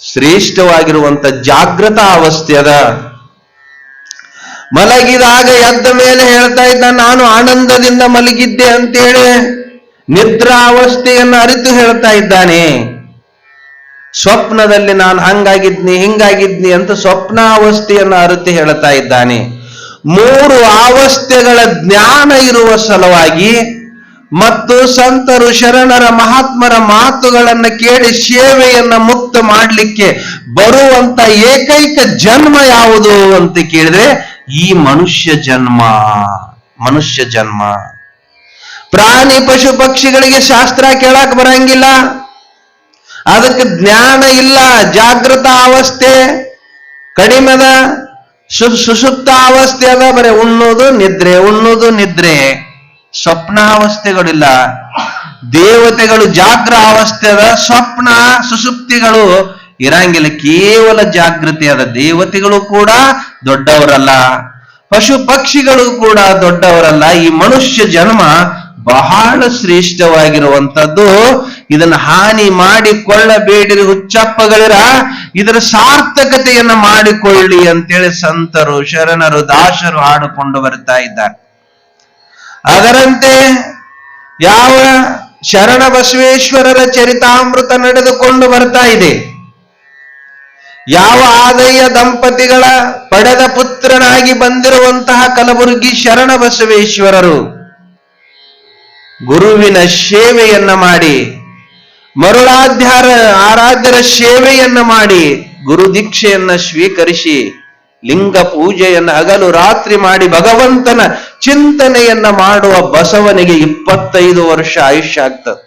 ಶ್ರೇಷ್ಠವಾಗಿರುವಂತ ಜಾಗೃತ ಅವಸ್ಥೆ ಅದ. ಮಲಗಿದಾಗ ಎದ್ದ ಮೇಲೆ ಹೇಳ್ತಾ ಇದ್ದ, ನಾನು ಆನಂದದಿಂದ ಮಲಗಿದ್ದೆ ಅಂತೇಳಿ ನಿದ್ರಾ ಅವಸ್ಥೆಯನ್ನು ಅರಿತು ಹೇಳ್ತಾ ಇದ್ದಾನೆ. ಸ್ವಪ್ನದಲ್ಲಿ ನಾನು ಹಂಗಾಗಿದ್ನಿ, ಹಿಂಗಾಗಿದ್ನಿ ಅಂತ ಸ್ವಪ್ನಾವಸ್ಥೆಯನ್ನು ಅರಿತು ಹೇಳ್ತಾ ಇದ್ದಾನೆ. ಮೂರು ಅವಸ್ಥೆಗಳ ಜ್ಞಾನ ಇರುವ ಸಲುವಾಗಿ ಮತ್ತು ಸಂತರು ಶರಣರ ಮಹಾತ್ಮರ ಮಾತುಗಳನ್ನು ಕೇಳಿ ಸೇವೆಯನ್ನ ಮುಕ್ತ ಮಾಡಲಿಕ್ಕೆ ಬರುವಂತ ಏಕೈಕ ಜನ್ಮ ಯಾವುದು ಅಂತ ಕೇಳಿದ್ರೆ ಈ ಮನುಷ್ಯ ಜನ್ಮ ಮನುಷ್ಯ ಜನ್ಮ. ಪ್ರಾಣಿ ಪಶು ಪಕ್ಷಿಗಳಿಗೆ ಶಾಸ್ತ್ರ ಕೇಳಕ್ ಬರಂಗಿಲ್ಲ. ಅದಕ್ಕೆ ಜ್ಞಾನ ಇಲ್ಲ, ಜಾಗೃತ ಅವಸ್ಥೆ ಕಡಿಮೆದ ಸುಸುಪ್ತ ಅವಸ್ಥೆ ಅದ, ಬರೀ ಉಣ್ಣೋದು ನಿದ್ರೆ ಉಣ್ಣೋದು ನಿದ್ರೆ. ಸ್ವಪ್ನಾವಸ್ಥೆಗಳಿಲ್ಲ. ದೇವತೆಗಳು ಜಾಗ್ರ ಅವಸ್ಥೆದ ಸ್ವಪ್ನ ಸುಸುಪ್ತಿಗಳು ಇರಂಗಿಲ್ಲ. ಕೇವಲ ಜಾಗೃತಿಯಾದ ದೇವತೆಗಳು ಕೂಡ ದೊಡ್ಡವರಲ್ಲ. ಪಶು ಪಕ್ಷಿಗಳು ಕೂಡ ದೊಡ್ಡವರಲ್ಲ. ಈ ಮನುಷ್ಯ ಜನ್ಮ ಬಹಳ ಶ್ರೇಷ್ಠವಾಗಿರುವಂತದ್ದು ಇದನ್ನ ಹಾನಿ ಮಾಡಿಕೊಳ್ಳಬೇಡಿರಿ ಹುಚ್ಚಪ್ಪಗಳಿರ. ಇದರ ಸಾರ್ಥಕತೆಯನ್ನ ಮಾಡಿಕೊಳ್ಳಿ ಅಂತೇಳಿ ಸಂತರು, ಶರಣರು, ದಾಸರು ಹಾಡಿಕೊಂಡು ಬರ್ತಾ ಇದ್ದಾರೆ. ಅದರಂತೆ ಯಾವ ಶರಣ ಬಸವೇಶ್ವರರ ಚರಿತಾಮೃತ ನಡೆದುಕೊಂಡು ಬರ್ತಾ ಇದೆ? ಯಾವ ಆದಯ್ಯ ದಂಪತಿಗಳ ಪಡೆದ ಪುತ್ರನಾಗಿ ಬಂದಿರುವಂತಹ ಕಲಬುರಗಿ ಶರಣ ಬಸವೇಶ್ವರರು? ಗುರುವಿನ ಸೇವೆಯನ್ನ ಮಾಡಿ, ಮರುಳಾಧ್ಯಾರ ಆರಾಧ್ಯರ ಸೇವೆಯನ್ನ ಮಾಡಿ, ಗುರು ದೀಕ್ಷೆಯನ್ನ ಸ್ವೀಕರಿಸಿ, ಲಿಂಗ ಪೂಜೆಯನ್ನ ಹಗಲು ರಾತ್ರಿ ಮಾಡಿ ಭಗವಂತನ ಚಿಂತನೆಯನ್ನ ಮಾಡುವ ಬಸವನಿಗೆ ಇಪ್ಪತ್ತೈದು ವರ್ಷ ಆಯುಷ್ಯ ಆಗ್ತದೆ.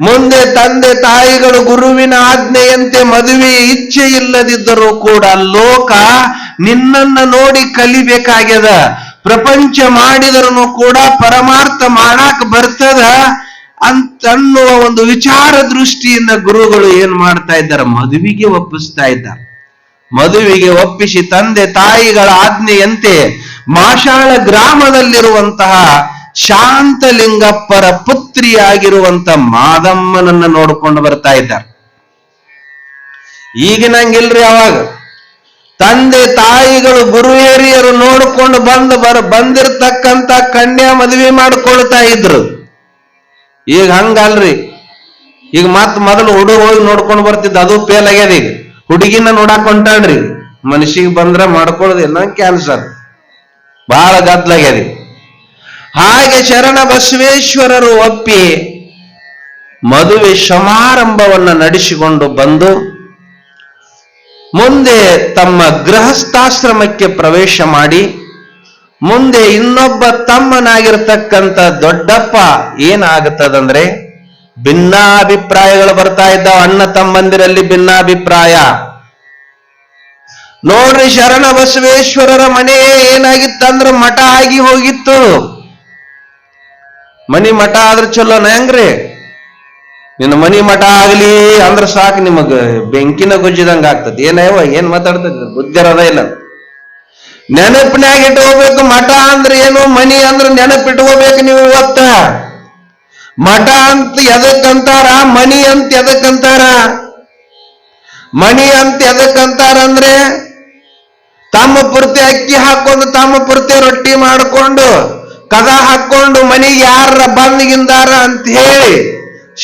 ಮುಂದೆ ತಂದೆ ತಾಯಿಗಳು ಗುರುವಿನ ಆಜ್ಞೆಯಂತೆ ಮದುವೆ ಇಚ್ಛೆ ಇಲ್ಲದಿದ್ದರೂ ಕೂಡ ಲೋಕ ನಿನ್ನನ್ನ ನೋಡಿ ಕಲಿಬೇಕಾಗ್ಯದ. ಪ್ರಪಂಚ ಮಾಡಿದರೂ ಕೂಡ ಪರಮಾರ್ಥ ಮಾಡಾಕ ಬರ್ತದ ಅಂತ ಅನ್ನುವ ಒಂದು ವಿಚಾರ ದೃಷ್ಟಿಯಿಂದ ಗುರುಗಳು ಏನ್ ಮಾಡ್ತಾ ಇದ್ದಾರೆ? ಮದುವೆಗೆ ಒಪ್ಪಿಸ್ತಾ ಇದ್ದಾರೆ. ಮದುವೆಗೆ ಒಪ್ಪಿಸಿ ತಂದೆ ತಾಯಿಗಳ ಆಜ್ಞೆಯಂತೆ ಮಾಷಾಳ ಗ್ರಾಮದಲ್ಲಿರುವಂತಹ ಶಾಂತಲಿಂಗಪ್ಪರ ಪುತ್ರಿಯಾಗಿರುವಂತ ಮಾದಮ್ಮನನ್ನ ನೋಡಿಕೊಂಡು ಬರ್ತಾ ಇದ್ದಾರೆ. ಈಗಿನಂಗಿಲ್ರಿ ಅವಾಗ. ತಂದೆ ತಾಯಿಗಳು ಗುರು ನೋಡಿಕೊಂಡು ಬಂದು ಬರ, ಬಂದಿರ್ತಕ್ಕಂತ ಕನ್ಯಾ ಮದುವೆ ಮಾಡ್ಕೊಳ್ತಾ ಇದ್ರು. ಈಗ ಹಂಗಲ್ರಿ. ಈಗ ಮತ್ ಮೊದಲು ಹುಡುಗ ಹೋಗಿ ನೋಡ್ಕೊಂಡು ಬರ್ತಿದ್ದ, ಅದು ಫೇಲ್ ಆಗ್ಯದ ಈಗ. ಹುಡುಗಿನ ನೋಡಾಕ್ ಹೊಂಟಾಣ್ರಿ ಬಂದ್ರೆ ಬಂದ್ರ ಮಾಡ್ಕೊಳ್ಳೋದಿಲ್ಲ ಕ್ಯಾನ್ಸರ್ ಬಹಳ ಗದ್ದಲ ಆಗ್ಯದೆ ಹಾಗೆ ಶರಣ ಬಸವೇಶ್ವರರು ಒಪ್ಪಿ ಮದುವೆ ಸಮಾರಂಭವನ್ನು ನಡೆಸಿಕೊಂಡು ಬಂದು ಮುಂದೆ ತಮ್ಮ ಗೃಹಸ್ಥಾಶ್ರಮಕ್ಕೆ ಪ್ರವೇಶ ಮಾಡಿ, ಮುಂದೆ ಇನ್ನೊಬ್ಬ ತಮ್ಮನಾಗಿರ್ತಕ್ಕಂಥ ದೊಡ್ಡಪ್ಪ ಏನಾಗುತ್ತದಂದ್ರೆ ಭಿನ್ನಾಭಿಪ್ರಾಯಗಳು ಬರ್ತಾ ಇದ್ದಾವ. ಅಣ್ಣ ತಮ್ಮಂದಿರಲ್ಲಿ ಭಿನ್ನಾಭಿಪ್ರಾಯ. ನೋಡ್ರಿ ಶರಣ ಬಸವೇಶ್ವರರ ಮನೆ ಏನಾಗಿತ್ತಂದ್ರ ಮಠ ಆಗಿ ಹೋಗಿತ್ತು. ಮನಿ ಮಠ ಆದ್ರೆ ಚಲೋನ ಹೆಂಗ್ರಿ? ನಿನ್ನ ಮನಿ ಮಠ ಆಗ್ಲಿ ಅಂದ್ರ ಸಾಕು ನಿಮಗ ಬೆಂಕಿನ ಗುಜ್ಜಿದಂಗ ಆಗ್ತದೆ. ಏನೇವ ಏನ್ ಮಾತಾಡ್ತದ ಬುದ್ಧಿರದ ಇಲ್ಲ. ನೆನಪಿನಾಗ ಇಟ್ಕೋಬೇಕು, ಮಠ ಅಂದ್ರೆ ಏನು, ಮನಿ ಅಂದ್ರೆ ನೆನಪಿಟ್ಕೋಬೇಕು ನೀವು ಇವತ್ತ. ಮಠ ಅಂತ ಎದಕ್ಕಂತಾರ, ಮನಿ ಅಂತ ಎದಕ್ಕಂತಾರ? ಮನಿ ಅಂತ ಎದಕ್ಕಂತಾರ ಅಂದ್ರೆ ತಮ್ಮ ಪೂರ್ತಿ ಅಕ್ಕಿ ಹಾಕೊಂಡು ತಮ್ಮ ಪೂರ್ತಿ ರೊಟ್ಟಿ ಮಾಡಿಕೊಂಡು, ಕದ ಹಾಕೊಂಡು ಮನೆಗೆ ಯಾರ ಬಂದ್ಗಿಂದಾರ ಅಂತ ಹೇಳಿ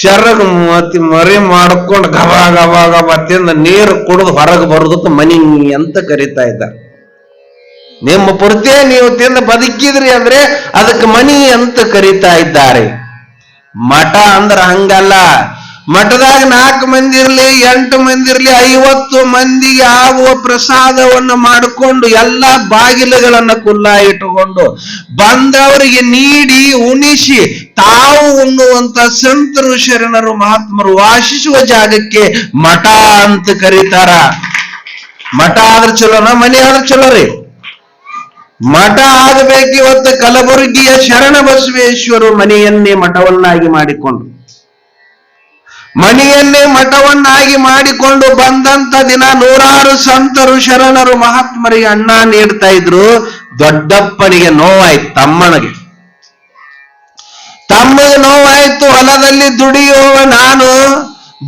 ಶರಗ್ ಮತ್ ಮರಿ ಮಾಡ್ಕೊಂಡು ಗಬ ಗಬ ಗಬ ತಿಂದ ನೀರು ಕುಡಿದು ಹೊರಗೆ ಬರೋದಕ್ಕೆ ಮನಿ ಅಂತ ಕರಿತಾ ಇದ್ದಾರೆ ನಿಮ್ಮ ಪೂರ್ತಿ ನೀವು ತಿಂದು ಬದುಕಿದ್ರಿ ಅಂದ್ರೆ ಅದಕ್ಕೆ ಮನಿ ಅಂತ ಕರಿತಾ ಇದ್ದಾರೆ. ಮಠ ಅಂದ್ರ ಹಂಗಲ್ಲ. ಮಠದಾಗ ನಾಲ್ಕು ಮಂದಿ ಇರ್ಲಿ, ಎಂಟು ಮಂದಿ ಇರ್ಲಿ, ಐವತ್ತು ಮಂದಿಗೆ ಆಗುವ ಪ್ರಸಾದವನ್ನು ಮಾಡಿಕೊಂಡು ಎಲ್ಲ ಬಾಗಿಲುಗಳನ್ನ ಕುಲ್ಲ ಇಟ್ಟುಕೊಂಡು ಬಂದವರಿಗೆ ನೀಡಿ, ಉಣಿಸಿ, ತಾವು ಉಣ್ಣುವಂತ ಸಂತರು ಶರಣರು ಮಹಾತ್ಮರು ವಾಸಿಸುವ ಜಾಗಕ್ಕೆ ಮಠ ಅಂತ ಕರೀತಾರ. ಮಠ ಆದ್ರೆ ಚಲೋನ? ಮನೆ ಆದ್ರೆ ಚಲೋ ರೀ. ಮಠ ಆಗಬೇಕಿವತ್ತು ಕಲಬುರಗಿಯ ಶರಣ ಬಸವೇಶ್ವರು ಮನೆಯನ್ನೇ ಮಠವನ್ನಾಗಿ ಮಾಡಿಕೊಂಡು ಮನೆಯನ್ನೇ ಮಠವನ್ನಾಗಿ ಮಾಡಿಕೊಂಡು ಬಂದಂತ ದಿನ ನೂರಾರು ಸಂತರು ಶರಣರು ಮಹಾತ್ಮರಿಗೆ ಅನ್ನ ನೀಡ್ತಾ ಇದ್ರು. ದೊಡ್ಡಪ್ಪನಿಗೆ ನೋವಾಯ್ತು, ತಮ್ಮನಿಗೆ. ತಮ್ಮಗೆ ನೋವಾಯ್ತು, ಹೊಲದಲ್ಲಿ ದುಡಿಯುವ ನಾನು,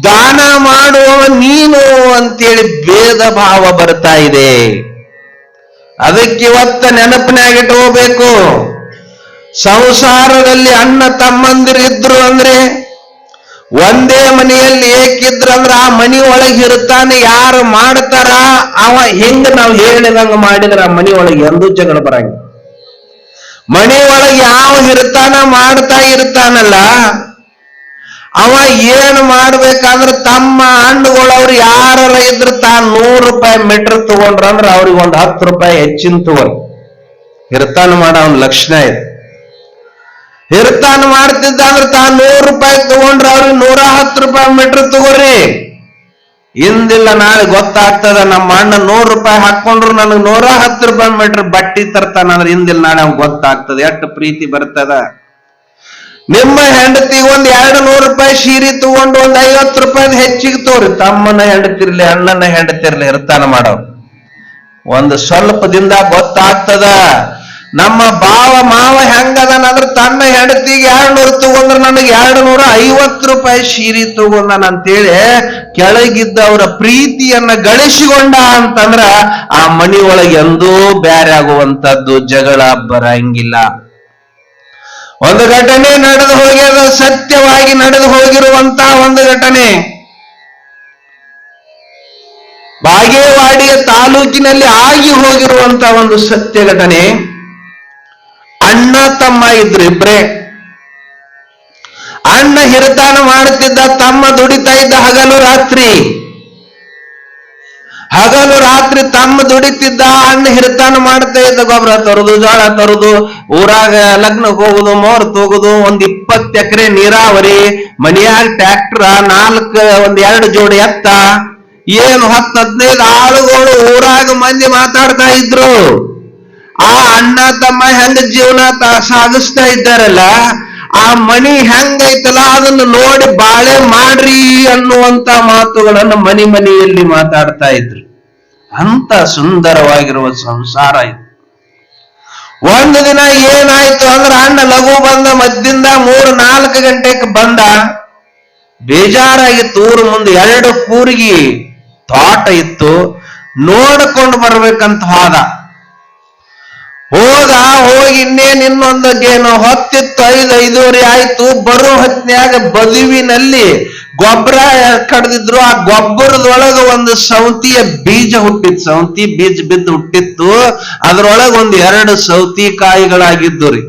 ದಾನ ಮಾಡುವವ ನೀನು ಅಂತೇಳಿ ಭೇದ ಭಾವ ಬರ್ತಾ ಇದೆ. ಅದಕ್ಕೆ ಇವತ್ತ ನೆನಪಿನಾಗ ಇಟ್ಕೋಬೇಕು ಸಂಸಾರದಲ್ಲಿ ಅಣ್ಣ ತಮ್ಮಂದಿರು ಇದ್ರು ಅಂದ್ರೆ ಒಂದೇ ಮನೆಯಲ್ಲಿ ಏಕಿದ್ರ ಅಂದ್ರೆ ಆ ಮನಿ ಒಳಗೆ ಇರ್ತಾನೆ ಯಾರು ಮಾಡ್ತಾರ? ಅವ ಹೆಂಗ ನಾವು ಹೇಳಿದಂಗ ಮಾಡಿದ್ರ ಆ ಮನಿ ಒಳಗೆ ಎಂದೂ ಜಗಳ ಬರಂಗ ಮನಿ ಒಳಗೆ ಯಾವ ಇರ್ತಾನ ಮಾಡ್ತಾ ಇರ್ತಾನಲ್ಲ ಅವ ಏನ್ ಮಾಡ್ಬೇಕಂದ್ರ ತಮ್ಮ ಹಣ್ಣುಗಳವ್ರು ಯಾರ ಇದ್ರ ತಾನು ನೂರು ರೂಪಾಯಿ ಮೀಟರ್ ತಗೊಂಡ್ರ ಅಂದ್ರ ಅವ್ರಿಗೆ ಒಂದ್ ಹತ್ತು ರೂಪಾಯಿ ಹೆಚ್ಚಿನ ತಗೊಂಡ್ ಇರ್ತಾನ ಮಾಡೋ, ಅವ್ನ ಲಕ್ಷಣ ಇದೆ. ಹಿರ್ತಾನ ಮಾಡ್ತಿದ್ದ ಅಂದ್ರೆ ತಾನು ನೂರು ರೂಪಾಯಿ ತಗೊಂಡ್ರ ಅವ್ರಿಗೆ ನೂರ ಹತ್ತು ರೂಪಾಯಿ ಮೀಟರ್ ತಗೋರಿ. ಇಂದಿಲ್ಲ ನಾಳೆ ಗೊತ್ತಾಗ್ತದ ನಮ್ಮ ಅಣ್ಣ ನೂರು ರೂಪಾಯಿ ಹಾಕೊಂಡ್ರು ನನಗೆ ನೂರ ಹತ್ತು ರೂಪಾಯಿ ಮೀಟರ್ ಬಟ್ಟಿ ತರ್ತಾನ ಅಂದ್ರೆ ಇಂದಿಲ್ಲ ನಾಳೆ ಅವ್ನ್ ಗೊತ್ತಾಗ್ತದ. ಎಷ್ಟು ಪ್ರೀತಿ ಬರ್ತದ. ನಿಮ್ಮ ಹೆಂಡತಿ ಒಂದ್ ಎರಡು ನೂರು ರೂಪಾಯಿ ಸೀರೆ ತಗೊಂಡು ಒಂದ್ ಐವತ್ತು ರೂಪಾಯಿ ಹೆಚ್ಚಿಗೆ ತೋರಿ. ತಮ್ಮನ ಹೆಂಡತಿರ್ಲಿ, ಅಣ್ಣನ ಹೆಂಡತಿರ್ಲಿ ಇರ್ತಾನ ಮಾಡೋ ಒಂದು ಸ್ವಲ್ಪ ದಿನದ ಗೊತ್ತಾಗ್ತದ. ನಮ್ಮ ಬಾವ ಮಾವ ಹೆಂಗದನಂದ್ರ ತನ್ನ ಹೆಂಡತಿಗೆ ಎರಡು ನೂರು ತಗೊಂಡ್ರ ನನಗೆ ಎರಡು ನೂರ ಐವತ್ತು ರೂಪಾಯಿ ಸೀರೆ ತಗೊಂಡನ ಅಂತೇಳಿ ಕೆಳಗಿದ್ದವರ ಪ್ರೀತಿಯನ್ನ ಗಳಿಸಿಕೊಂಡ ಅಂತಂದ್ರ ಆ ಮನಿ ಎಂದೂ ಬ್ಯಾರೆ ಆಗುವಂತದ್ದು ಜಗಳ ಬರಂಗಿಲ್ಲ. ಒಂದು ಘಟನೆ ನಡೆದು ಹೋಗ್ಯದ, ಸತ್ಯವಾಗಿ ನಡೆದು ಹೋಗಿರುವಂತ ಒಂದು ಘಟನೆ. ಬಾಗೇವಾಡಿಯ ತಾಲೂಕಿನಲ್ಲಿ ಆಗಿ ಹೋಗಿರುವಂತ ಒಂದು ಸತ್ಯ ಘಟನೆ. ಅಣ್ಣ ತಮ್ಮ ಇದ್ರು ಇಬ್ರೆ ಅಣ್ಣ ಹಿರತಾನ ಮಾಡುತ್ತಿದ್ದ ತಮ್ಮ ದುಡಿತಾ ಇದ್ದ ಹಗಲು ರಾತ್ರಿ. ಹಗಲು ರಾತ್ರಿ ತಮ್ಮ ದುಡಿತಿದ್ದ ಅಣ್ಣ ಹಿರತಾನ ಮಾಡ್ತಾ ಇದ್ದ ಗೊಬ್ಬರ ತರುದು, ಜೋಳ ತರುದು, ಊರಾಗ ಲಗ್ನಕ್ಕೆ ಹೋಗುದು, ಮೋರ್ ತೋಗುದು, ಒಂದ್ ಇಪ್ಪತ್ತು ಎಕರೆ ನೀರಾವರಿ, ಮನೆಯಾಗ ಟ್ರ್ಯಾಕ್ಟರ್, ನಾಲ್ಕು, ಒಂದ್ ಎರಡು ಜೋಡಿ ಎತ್ತ. ಏನು ಹತ್ತು ಹದಿನೈದು ಆಳುಗಳು ಊರಾಗ ಮಂದಿ ಮಾತಾಡ್ತಾ ಇದ್ರು. ಆ ಅಣ್ಣ ತಮ್ಮ ಹೆಂಗ ಜೀವನ ಸಾಗಿಸ್ತಾ ಇದ್ದಾರಲ್ಲ, ಆ ಮನಿ ಹೆಂಗೈತಲ್ಲ ಅದನ್ನು ನೋಡಿ ಬಾಳೆ ಮಾಡ್ರಿ ಅನ್ನುವಂತ ಮಾತುಗಳನ್ನು ಮನಿ ಮನೆಯಲ್ಲಿ ಮಾತಾಡ್ತಾ ಇದ್ರು. ಅಂತ ಸುಂದರವಾಗಿರುವ ಸಂಸಾರ ಇದು. ಒಂದು ದಿನ ಏನಾಯ್ತು ಅಂದ್ರೆ ಅಣ್ಣ ಲಘು ಬಂದ ಮದ್ದಿಂದ ಮೂರು ನಾಲ್ಕು ಗಂಟೆಗೆ ಬಂದ, ಬೇಜಾರಾಗಿತ್ತು. ಊರು ಮುಂದೆ ಎರಡು ಕೂರಿಗೆ ತೋಟ ಇತ್ತು. ನೋಡ್ಕೊಂಡು ಬರ್ಬೇಕಂತ ಹೋದ. ಹೋದ ಹೋಗಿ ಇನ್ನೇನ್ ಇನ್ನೊಂದಕ್ಕೇನು ಹೊತ್ತಿತ್ತು, ಐದು, ಐದೂವರೆ ಆಯ್ತು. ಬರೋ ಹೊತ್ನ್ಯಾಗ ಬದುವಿನಲ್ಲಿ ಗೊಬ್ಬರ ಕಡ್ದಿದ್ರು. ಆ ಗೊಬ್ಬರದೊಳಗ ಒಂದು ಸೌತಿಯ ಬೀಜ ಹುಟ್ಟಿತ್ತು. ಸೌತಿ ಬೀಜ ಬಿದ್ದು ಹುಟ್ಟಿತ್ತು. ಅದ್ರೊಳಗ ಒಂದು ಎರಡು ಸೌತಿ ಕಾಯಿಗಳಾಗಿದ್ದು ರೀ.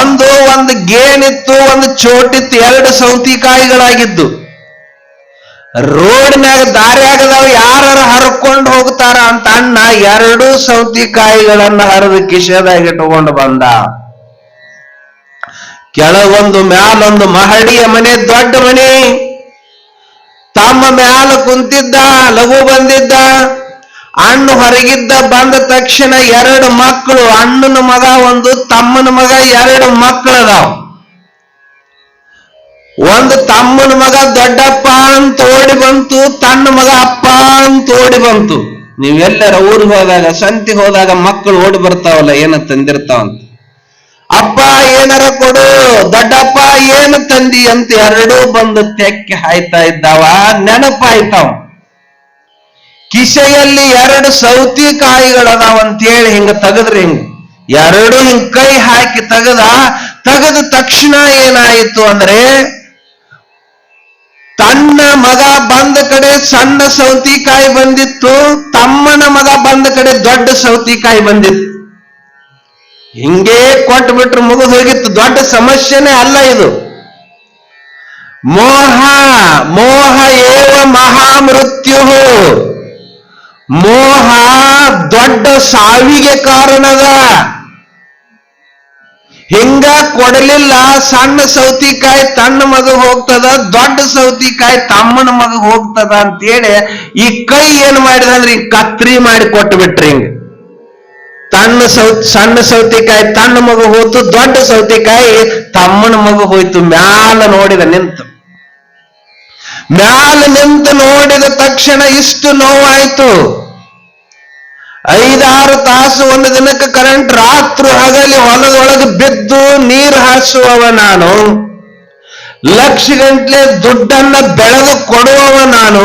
ಒಂದು ಒಂದು ಗೇಣಿತ್ತು ಒಂದು ಚೋಟಿತ್ತು, ಎರಡು ಸೌತಿಕಾಯಿಗಳಾಗಿದ್ದು ರೋಡ್ನ್ಯಾಗ ದಾರ್ಯಾಗದವ್ ಯಾರು ಹರ್ಕೊಂಡು ಹೋಗ್ತಾರ ಅಂತ ಅಣ್ಣ ಎರಡು ಸೌತಿಕಾಯಿಗಳನ್ನ ಹರಿದು ಕಿಶದಾಗಿ ಇಟ್ಟುಕೊಂಡು ಬಂದ. ಕೆಳಗೊಂದು ಮ್ಯಾಲೊಂದು ಮಹಡಿಯ ಮನೆ, ದೊಡ್ಡ ಮನೆ. ತಮ್ಮ ಮ್ಯಾಲ ಕುಂತಿದ್ದ, ಲಘು ಬಂದಿದ್ದ. ಅಣ್ಣ ಹೊರಗಿದ್ದ ಬಂದ ತಕ್ಷಣ ಎರಡು ಮಕ್ಕಳು, ಅಣ್ಣನ ಮಗ ಒಂದು, ತಮ್ಮನ ಮಗ ಎರಡು ಮಕ್ಕಳು ಒಂದು ತಮ್ಮನ ಮಗ ದೊಡ್ಡಪ್ಪ ಅಂತ ಓಡಿ ಬಂತು, ತನ್ನ ಮಗ ಅಪ್ಪ ಅಂತ ಓಡಿ ಬಂತು. ನೀವೆಲ್ಲರ ಊರಿಗೆ ಹೋದಾಗ, ಸಂತಿ ಹೋದಾಗ ಮಕ್ಕಳು ಓಡಿ ಬರ್ತಾವಲ್ಲ, ಏನ ತಂದಿರ್ತಾವಂತ ಅಪ್ಪ ಏನಾರ ಕೊಡು, ದೊಡ್ಡಪ್ಪ ಏನು ತಂದಿ ಅಂತ ಎರಡೂ ಬಂದು ತೆಕ್ಕಿ ಹಾಯ್ತಾ ಇದ್ದಾವ, ನೆನಪಾಯ್ತಾವ. ಕಿಸೆಯಲ್ಲಿ ಎರಡು ಸೌತಿಕಾಯಿಗಳದಾವ ಅಂತೇಳಿ ಹಿಂಗ ತೆಗದ್ರಿ ಹಿಂಗ. ಎರಡು ಹಿಂಗ್ ಕೈ ಹಾಕಿ ತೆಗದ, ತೆಗೆದ ತಕ್ಷಣ ಏನಾಯಿತು ಅಂದ್ರೆ ತನ್ನ ಮಗ ಬಂದ ಕಡೆ ಸಣ್ಣ ಸೌತಿಕಾಯಿ ಬಂದಿತ್ತು, ತಮ್ಮನ ಮಗ ಬಂದ ಕಡೆ ದೊಡ್ಡ ಸೌತಿಕಾಯಿ ಬಂದಿತ್ತು. ಹಿಂಗೇ ಕೊಟ್ಟು ಬಿಟ್ರೆ ಮುಗಿದು ಹೋಗಿತ್ತು. ದೊಡ್ಡ ಸಮಸ್ಯೆನೇ ಅಲ್ಲ ಇದು. ಮೋಹ ಮೋಹ ಏವ ಮಹಾಮೃತ್ಯು ಮೋಹ ದೊಡ್ಡ ಸಾವಿಗೆ ಕಾರಣದ. ಹಿಂಗ ಕೊಡಲಿಲ್ಲ, ಸಣ್ಣ ಸೌತಿಕಾಯಿ ತನ್ನ ಮಗ ಹೋಗ್ತದ, ದೊಡ್ಡ ಸೌತಿಕಾಯಿ ತಮ್ಮನ ಮಗ ಹೋಗ್ತದ ಅಂತೇಳಿ ಈ ಕೈ ಏನ್ ಮಾಡಿದ ಅಂದ್ರೆ ಈ ಕತ್ರಿ ಮಾಡಿ ಕೊಟ್ಟು ಬಿಟ್ರಿ ಹಿಂಗ. ತನ್ನ ಸೌ, ಸಣ್ಣ ಸೌತಿಕಾಯಿ ತನ್ನ ಮಗ ಹೋಯ್ತು ದೊಡ್ಡ ಸೌತಿಕಾಯಿ ತಮ್ಮನ ಮಗ ಹೋಯ್ತು, ಮ್ಯಾಲ ನೋಡಿದ ನಿಂತು. ಮ್ಯಾಲ ನಿಂತು ನೋಡಿದ ತಕ್ಷಣ ಇಷ್ಟು ನೋವಾಯ್ತು. ಐದಾರು ತಾಸು ಒಂದು ದಿನಕ್ಕೆ ಕರೆಂಟ್ ರಾತ್ರಿ ಹಗಲಿ ಹೊಲದೊಳಗೆ ಬಿದ್ದು ನೀರು ಹಾಸುವವ ನಾನು. ಲಕ್ಷ ಗಂಟ್ಲೆ ದುಡ್ಡನ್ನ ಬೆಳೆದು ಕೊಡುವವ ನಾನು.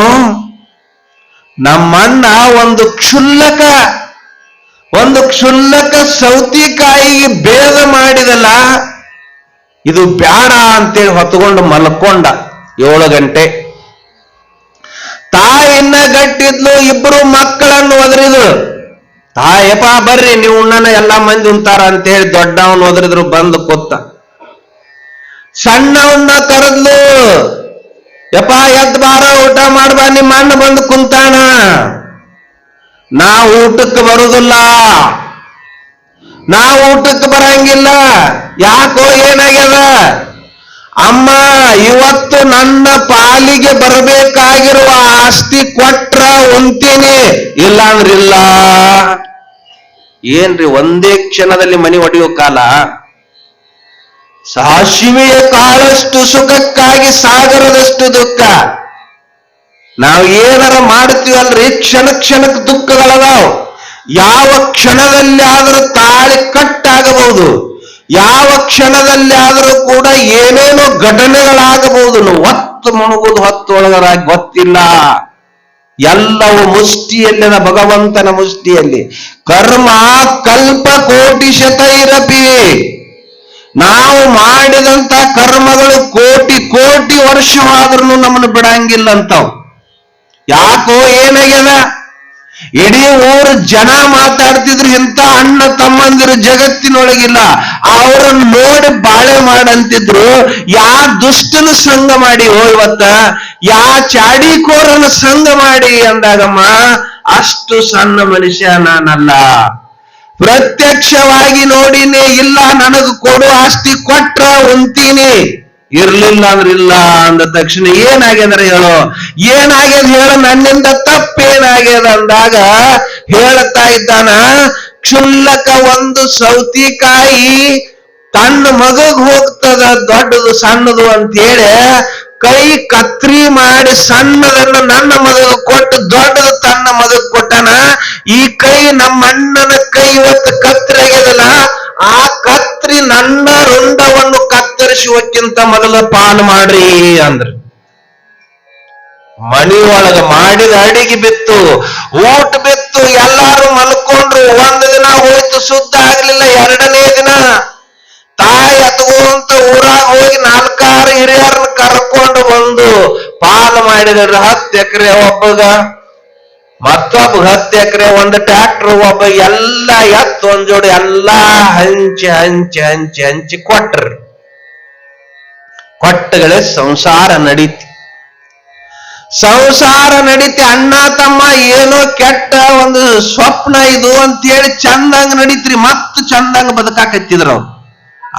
ನಮ್ಮಣ್ಣ ಒಂದು ಕ್ಷುಲ್ಲಕ ಒಂದು ಕ್ಷುಲ್ಲಕ ಸೌತಿಕಾಯಿಗೆ ಭೇದ ಮಾಡಿದಲ್ಲ, ಇದು ಬ್ಯಾಡ ಅಂತೇಳಿ ಹೊತ್ಕೊಂಡು ಮಲ್ಕೊಂಡ ಏಳು ಗಂಟೆ. ತಾಯಿನ ಗಟ್ಟಿದ್ಲು, ಇಬ್ರು ಮಕ್ಕಳನ್ನು ಒದರಿದ್ರು ತಾಯಪ್ಪ ಬರ್ರಿ, ನೀವು ಉಣ್ಣನ ಎಲ್ಲಾ ಮಂದಿ ಉಂತಾರ ಅಂತ ಹೇಳಿ ದೊಡ್ಡವನ್ ಒದರಿದ್ರು, ಬಂದು ಕೊತ್ತ. ಸಣ್ಣವನ್ನ ಕರೆದ್ಲು. ಯಪ್ಪ ಎದ್ ಬಾರ, ಊಟ ಮಾಡ್ಬಾ ನಿಮ್ಮ ಅಣ್ಣ ಬಂದು ಕುಂತಾನ. ನಾ ಊಟಕ್ಕೆ ಬರುದಿಲ್ಲ. ನಾ ಊಟಕ್ಕೆ ಬರಂಗಿಲ್ಲ. ಯಾಕೋ ಏನಾಗ್ಯದ? ಅಮ್ಮ, ಇವತ್ತು ನನ್ನ ಪಾಲಿಗೆ ಬರಬೇಕಾಗಿರುವ ಆಸ್ತಿ ಕೊಟ್ರ ಉಂತೀನಿ ಇಲ್ಲ ಅಂದ್ರಿಲ್ಲ ಏನ್ರಿ ಒಂದೇ ಕ್ಷಣದಲ್ಲಿ ಮನಿ ಹೊಡೆಯೋ ಕಾಲ? ಸಾಸಿವೆಯ ಕಾಳಷ್ಟು ಸುಖಕ್ಕಾಗಿ ಸಾಗರದಷ್ಟು ದುಃಖ. ನಾವು ಏನಾರ ಮಾಡ್ತೀವಲ್ರಿ ಕ್ಷಣ ಕ್ಷಣಕ್ಕೆ ದುಃಖಗಳದಾವ್. ಯಾವ ಕ್ಷಣದಲ್ಲಿ ಆದರೂ ತಾಳಿ ಕಟ್ಟಾಗಬಹುದು. ಯಾವ ಕ್ಷಣದಲ್ಲಿ ಆದರೂ ಕೂಡ ಏನೇನೋ ಘಟನೆಗಳಾಗಬಹುದು. ಹೊತ್ತು ಮುಣುಗುದು, ಹೊತ್ತು ಒಳಗರಾಗಿ ಗೊತ್ತಿಲ್ಲ. ಎಲ್ಲವೂ ಮುಷ್ಟಿಯಲ್ಲಿನ ಭಗವಂತನ ಮುಷ್ಟಿಯಲ್ಲಿ. ಕರ್ಮ ಕಲ್ಪ ಕೋಟಿ ಶತ ಇರಪಿ. ನಾವು ಮಾಡಿದಂತ ಕರ್ಮಗಳು ಕೋಟಿ ಕೋಟಿ ವರ್ಷವಾದ್ರೂ ನಮ್ಮನ್ನು ಬಿಡಂಗಿಲ್ಲ ಅಂತಾವ್ ಯಾಕೋ ಏನಾಗ್ಯದ? ಇಡೀ ಊರು ಜನ ಮಾತಾಡ್ತಿದ್ರು ಇಂಥ ಅಣ್ಣ ತಮ್ಮಂದಿರು ಜಗತ್ತಿನೊಳಗಿಲ್ಲ. ಅವರನ್ನು ನೋಡಿ ಬಾಳೆ ಮಾಡಂತಿದ್ರು. ಯಾ ದುಷ್ಟನ ಸಂಘ ಮಾಡಿ ಇವತ್ತ, ಯಾ ಚಾಡಿಕೋರನ ಸಂಘ ಮಾಡಿ ಅಂದಾಗಮ್ಮ, ಅಷ್ಟು ಸಣ್ಣ ಮನುಷ್ಯ ನಾನಲ್ಲ. ಪ್ರತ್ಯಕ್ಷವಾಗಿ ನೋಡಿನೇ ಇಲ್ಲ, ನನಗೆ ಕೊಡು ಆಸ್ತಿ ಕೊಟ್ರ ಉಂತೀನಿ ಇರ್ಲಿಲ್ಲ ಅಂದ್ರೆ ಇಲ್ಲ ಅಂದ ತಕ್ಷಣ ಏನಾಗ್ಯದ್ರ ಹೇಳು? ಏನಾಗ್ಯದ ಹೇಳು? ನನ್ನಿಂದ ತಪ್ಪೇನಾಗ್ಯದ ಅಂದಾಗ ಹೇಳ್ತಾ ಇದ್ದಾನ, ಕ್ಷುಲ್ಲಕ ಒಂದು ಸೌತಿಕಾಯಿ ತನ್ನ ಮಗಗ್ ಹೋಗ್ತದ, ದೊಡ್ಡದು ಸಣ್ಣದು ಅಂತ ಹೇಳಿ ಕೈ ಕತ್ರಿ ಮಾಡಿ ಸಣ್ಣದನ್ನ ನನ್ನ ಮಗ ಕೊಟ್ಟು ದೊಡ್ಡದು ತನ್ನ ಮಗ ಕೊಟ್ಟನ, ಈ ಕೈ ನಮ್ಮ ಅಣ್ಣನ ಕೈ ಇವತ್ತು ಕತ್ರಿ ಆಗ್ಯದಲ್ಲ, ಆ ಕತ್ರಿ ನನ್ನ ರುಂಡವನ್ನು ಕತ್ತರಿಸುವಕ್ಕಿಂತ ಮೊದಲ ಪಾನ್ ಮಾಡ್ರಿ ಅಂದ್ರ. ಮನಿ ಒಳಗ ಮಾಡಿದ ಅಡಿಗೆ ಬಿತ್ತು, ಊಟ ಬಿತ್ತು, ಎಲ್ಲಾರು ಮಲ್ಕೊಂಡ್ರು. ಒಂದು ದಿನ ಹೋಯ್ತು, ಶುದ್ಧ ಆಗ್ಲಿಲ್ಲ. ಎರಡನೇ ದಿನ ತಾಯಿ ಎತ್ಕೊಂತ ಊರಾಗ ಹೋಗಿ ನಾಲ್ಕಾರು ಹಿರಿಯರನ್ನ ಕರ್ಕೊಂಡು ಬಂದು ಪಾಲ್ ಮಾಡಿದ್ರ. ಹತ್ತು ಎಕರೆ ಒಬ್ಬಗ, ಮತ್ತೊಬ್ಬ ಹತ್ತು ಎಕರೆ, ಒಂದು ಟ್ರ್ಯಾಕ್ಟರ್, ಒಬ್ಬ ಎಲ್ಲ ಎತ್ತು ಒಂದ್ ಜೋಡಿ ಎಲ್ಲಾ ಹಂಚಿ ಹಂಚಿ ಹಂಚಿ ಹಂಚಿ ಕೊಟ್ರು. ಕೊಟ್ಟಗಳೇ ಸಂಸಾರ ನಡೀತಿ. ಸಂಸಾರ ನಡೀತಿ ಅಣ್ಣ ತಮ್ಮ ಏನೋ ಕೆಟ್ಟ ಒಂದು ಸ್ವಪ್ನ ಇದು ಅಂತ ಹೇಳಿ ಚಂದಂಗ ನಡೀತ್ರಿ, ಮತ್ತ ಚಂದಂಗ ಬದುಕಾಕತ್ತಿದ್ರು ಅವ್ರು.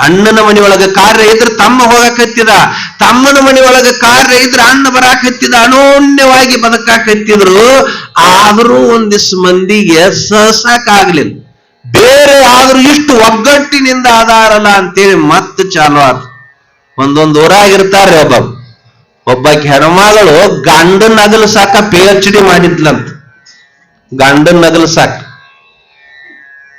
ಅಣ್ಣನ ಮನೆಯೊಳಗೆ ಕಾರ್ಯ ಇದ್ರೆ ತಮ್ಮ ಹೋಗಕತ್ತಿದ, ತಮ್ಮನ ಮನಿ ಒಳಗ ಕಾರ್ಯ ಇದ್ರೆ ಅಣ್ಣ ಬರಾಕತ್ತಿದ, ಅನೋನ್ಯವಾಗಿ ಬದುಕಾಕತ್ತಿದ್ರು. ಆದರೂ ಒಂದಿಷ್ಟು ಮಂದಿಗೆ ಸಹಸಾಕಾಗ್ಲಿಲ್ಲ. ಬೇರೆ ಆದ್ರೂ ಇಷ್ಟು ಒಗ್ಗಟ್ಟಿನಿಂದ ಆದಾರಲ್ಲ ಅಂತೇಳಿ ಮತ್ತೆ ಚಾಲು ಆತ. ಒಂದೊಂದು ಊರಾಗಿರ್ತಾರೆ ಒಬ್ಬ. ಒಬ್ಬ ಹೆಣ್ಮಗಳು ಗಂಡನ ನಗಲು ಸಾಕ ಪಿ ಎಚ್ ಡಿ ಮಾಡಿದ್ಲಂತ. ಗಂಡನ ನಗಲು ಸಾಕ.